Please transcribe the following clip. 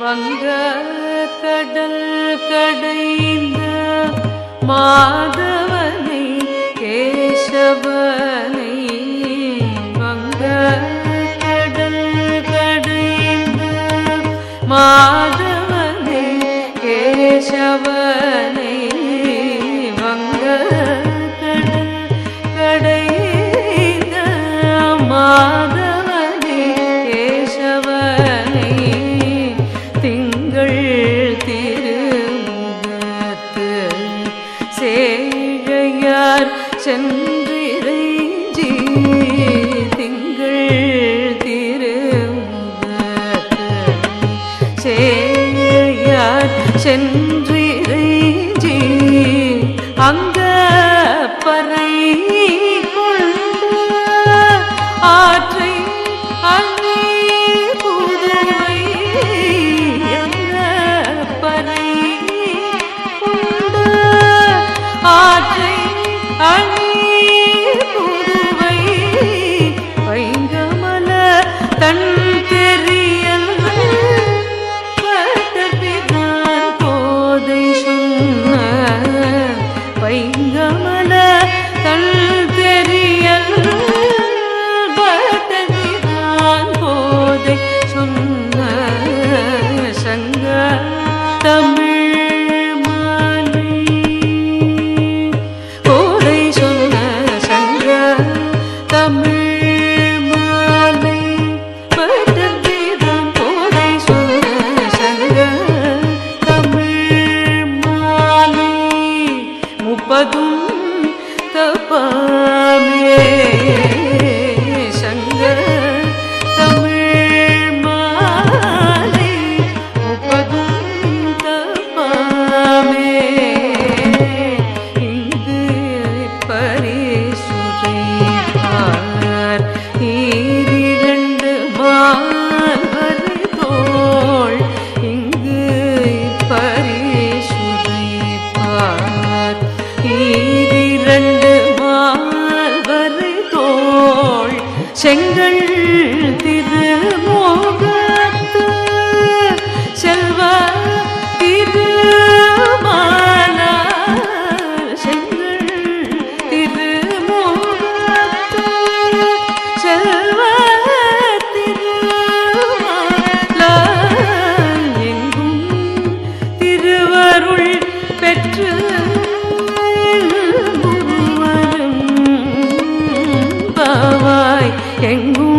വങ്ക കടൽ കടൈന്ന് മാധവനെ കേശവ വങ്ക കടൽ കടൈന്ന് മാധവ சென்றிறைஞ்சி திங்கள் திரும்ப சேயார் சென்றிறைஞ்சி அங்க பறை கொண்ட ஆற்று पदुं तपामे செங்கள் திருமோகத்து செல்வ திருமான செங்கள் திருமோகத்து செல்வ திருமால எங்கும் திருவருள் பெற்று 天幕。